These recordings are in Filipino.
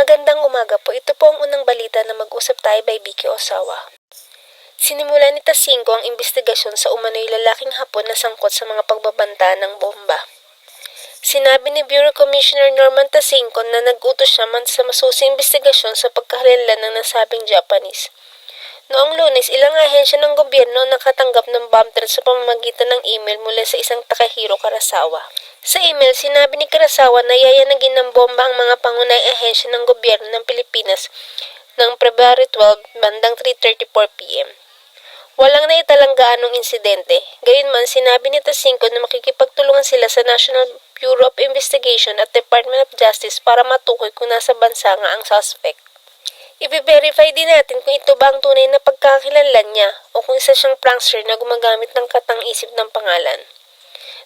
Magandang umaga po. Ito po ang unang balita na mag-usap tayo by Vicky Osawa. Sinimula ni Tasinko ang investigasyon sa umano'y lalaking hapon na sangkot sa mga pagbabanta ng bomba. Sinabi ni Bureau Commissioner Norman Tasinko na nag-utos siya man sa masusing investigasyon sa pagkahalala ng nasabing Japanese. Noong lunes, ilang ahensya ng gobyerno ang nakatanggap ng bomb threat sa pamamagitan ng email mula sa isang Takahiro Karasawa. Sa email, sinabi ni Karasawa na yayanagin ng bomba ang mga pangunahing ahensya ng gobyerno ng Pilipinas ng February 12 bandang 3.34 p.m. Walang naitalang gaanong insidente. Gayunman, sinabi ni Tasinko na makikipagtulungan sila sa National Bureau of Investigation at Department of Justice para matukoy kung nasa bansa nga ang suspect. I-verify din natin kung ito ba ang tunay na pagkakakilanlan niya o kung isa siyang prankster na gumagamit ng katang-isip ng pangalan.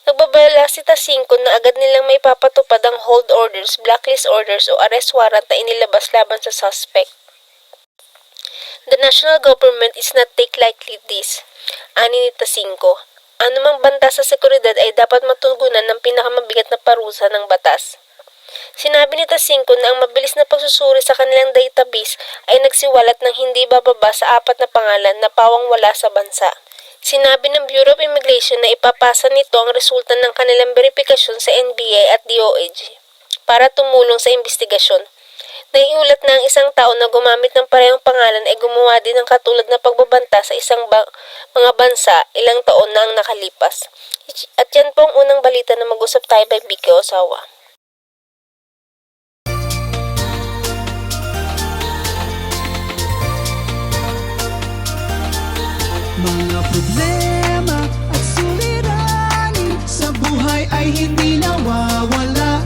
Nagbabala si Tasinko na agad nilang may papatupad ang hold orders, blacklist orders o arrest warrant na inilabas laban sa suspect. The national government is not take lightly this, ani ni Tasinko. Anumang banta sa seguridad ay dapat matugunan ng pinakamabigat na parusa ng batas. Sinabi ni Tasinko na ang mabilis na pagsusuri sa kanilang database ay nagsiwalat ng hindi bababa sa apat na pangalan na pawang wala sa bansa. Sinabi ng Bureau of Immigration na ipapasa nito ang resulta ng kanilang verifikasyon sa NBI at DOH para tumulong sa investigasyon. Naiulat na ang isang tao na gumamit ng parehong pangalan ay gumawa din ng katulad na pagbabanta sa isang ba- mga bansa ilang taon na ang nakalipas. At yan po ang unang balita na mag-usap tayo by Vicky Osawa. Mga problema at suliranin Sa buhay ay hindi nawawala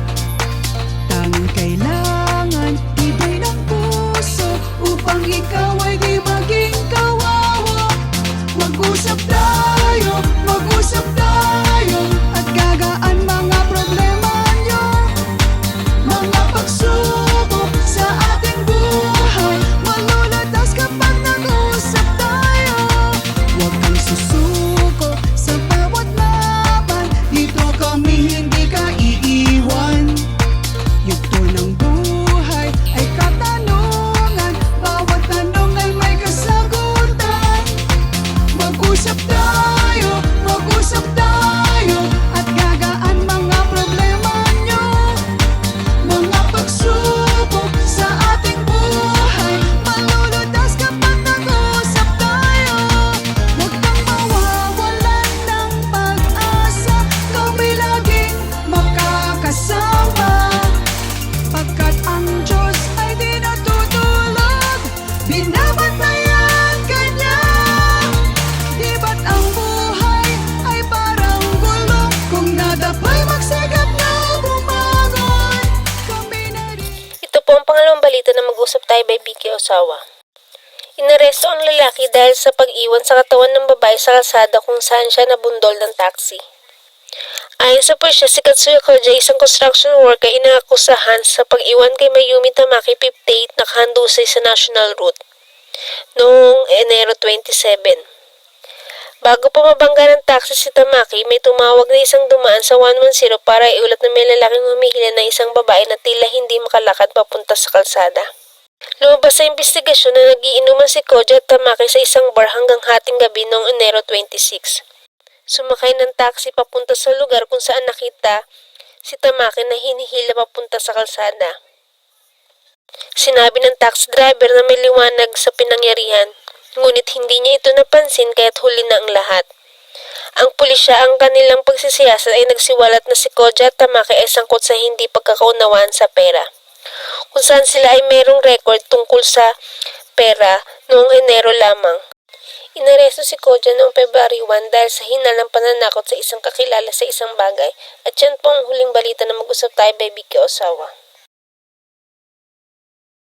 pangalawang balita na mag-usap tayo by Vicky Osawa. Inaresto ang lalaki dahil sa pag-iwan sa katawan ng babae sa kalsada kung saan siya nabundol ng taxi. Ayon sa pulisya, si Katsuya Koja, isang construction worker, inaakusahan sa pag-iwan kay Mayumi Tamaki 58 na kahandusay sa national route noong Enero 27. Bago pa mabangga ng taxi si Tamaki, may tumawag na isang dumaan sa 110 para iulat na may lalaking humihila ng isang babae na tila hindi makalakad papunta sa kalsada. Lumabas sa investigasyon na nagiinuman si Koja at Tamaki sa isang bar hanggang hating gabi noong Enero 26. Sumakay ng taxi papunta sa lugar kung saan nakita si Tamaki na hinihila papunta sa kalsada. Sinabi ng taxi driver na may liwanag sa pinangyarihan, ngunit hindi niya ito napansin kaya't huli na ang lahat. Ang pulisya ang kanilang pagsisiyasat ay nagsiwalat na si Koja at Tamaki ay sangkot sa hindi pagkakaunawaan sa pera. Kung saan sila ay mayroong record tungkol sa pera noong Enero lamang. Inaresto si Koja noong February 1 dahil sa hinal ng pananakot sa isang kakilala sa isang bagay at yan po ang huling balita na mag-usap tayo by Vicky Osawa.